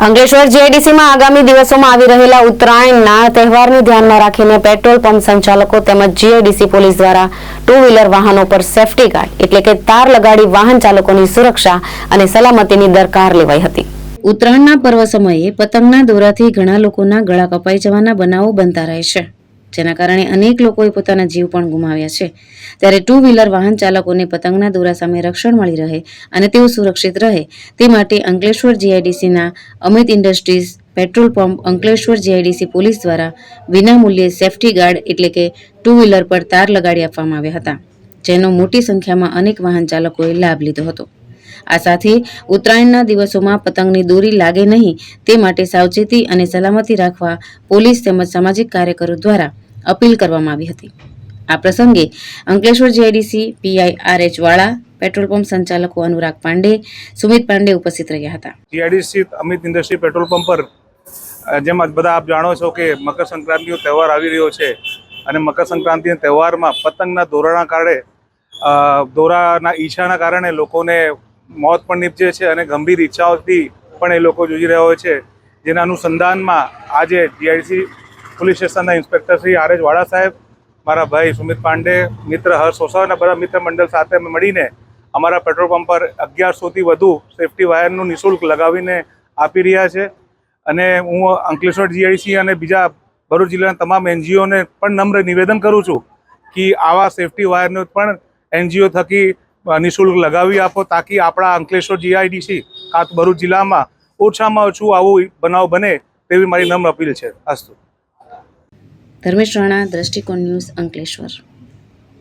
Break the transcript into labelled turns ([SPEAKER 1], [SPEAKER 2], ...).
[SPEAKER 1] અંકલેશ્વર જેડીસીમાં આગામી દિવસોમાં આવી રહેલા ઉત્તરાયણના તહેવારને ધ્યાનમાં રાખીને પેટ્રોલ પંપ સંચાલકો તેમજ જીઆઈડીસી પોલીસ દ્વારા ટુ વ્હીલર વાહનો પર સેફટી ગાર્ડ એટલે કે તાર લગાડી વાહન ચાલકોની સુરક્ષા અને સલામતીની દરકાર લેવાઈ હતી. ઉત્તરાયણના પર્વ સમયે પતંગના દોરાથી ઘણા લોકોના ગળા કપાઈ જવાના બનાવો બનતા રહે છે. જેના કારણે અનેક લોકોએ પોતાના જીવ પણ ગુમાવ્યા છે. ત્યારે ટુ વ્હીલર વાહન ચાલકોને પતંગના દોરા સામે રક્ષણ મળી રહે અને તેઓ સુરક્ષિત રહે, તે માટે Ankleshwar જીઆઈડીસીના Amit industries petrol pump Ankleshwar GIDC police દ્વારા વિનામૂલ્યે સેફટી ગાર્ડ એટલે કે ટુ વ્હીલર પર તાર લગાડી આપવામાં આવ્યા હતા, જેનો મોટી સંખ્યામાં અનેક વાહન ચાલકોએ લાભ લીધો હતો. આ સાથે ઉત્તરાયણના દિવસોમાં પતંગની દોરી લાગે નહીં તે માટે સાવચેતી અને સલામતી રાખવા પોલીસ તેમજ સામાજિક કાર્યકરો દ્વારા અપીલ કરવામાં આવી હતી. આ પ્રસંગે Ankleshwar GIDC PI R H Vala petrol pump સંચાલકો અનુરાગ પાંડે, સુમિત પાંડે ઉપસ્થિત રહ્યા હતા.
[SPEAKER 2] GIDC Amit industry petrol pump પર જેમ આજ બધા આપ જાણો છો કે મકર સંક્રાંતિનો તહેવાર આવી રહ્યો છે અને મકર સંક્રાંતિના તહેવારમાં પતંગના દોરાના કારણે દોરાના ઈચ્છાના કારણે લોકોને મોત પણ નીપજે છે અને ગંભીર ઈચ્છાઓથી પણ એ લોકો જુજી રહ્યા હોય છે. જેના અનુસંધાનમાં આજે જીઆઈડીસી પોલીસ સ્ટેશનના inspector Shri R H Vala સાહેબ, મારા ભાઈ સુમિત પાંડે, મિત્ર હર્ષ ઓસા અને બધા મિત્ર મંડળ સાથે અમે મળીને અમારા પેટ્રોલ પંપ પર અગિયારસોથી વધુ સેફટી વાયરનું નિઃશુલ્ક લગાવીને આપી રહ્યા છે. અને હું અંકલેશ્વર જીઆઈસી અને બીજા ભરૂચ જિલ્લાના તમામ એનજીઓને પણ નમ્ર નિવેદન કરું છું કે આવા સેફટી વાયરને પણ એનજીઓ થકી નિઃશુલ્ક લગાવી આપો તાકી આપણા અંકલેશ્વર જીઆઈડીસી કાં તો ભરૂચ જિલ્લામાં ઓછામાં ઓછું આવું બનાવ બને તેવી મારી નમ્ર અપીલ છે. અસ્તુ.
[SPEAKER 1] ધર્મેશ રાણા દ્રષ્ટિકોણ ન્યૂઝ અંકલેશ્વર.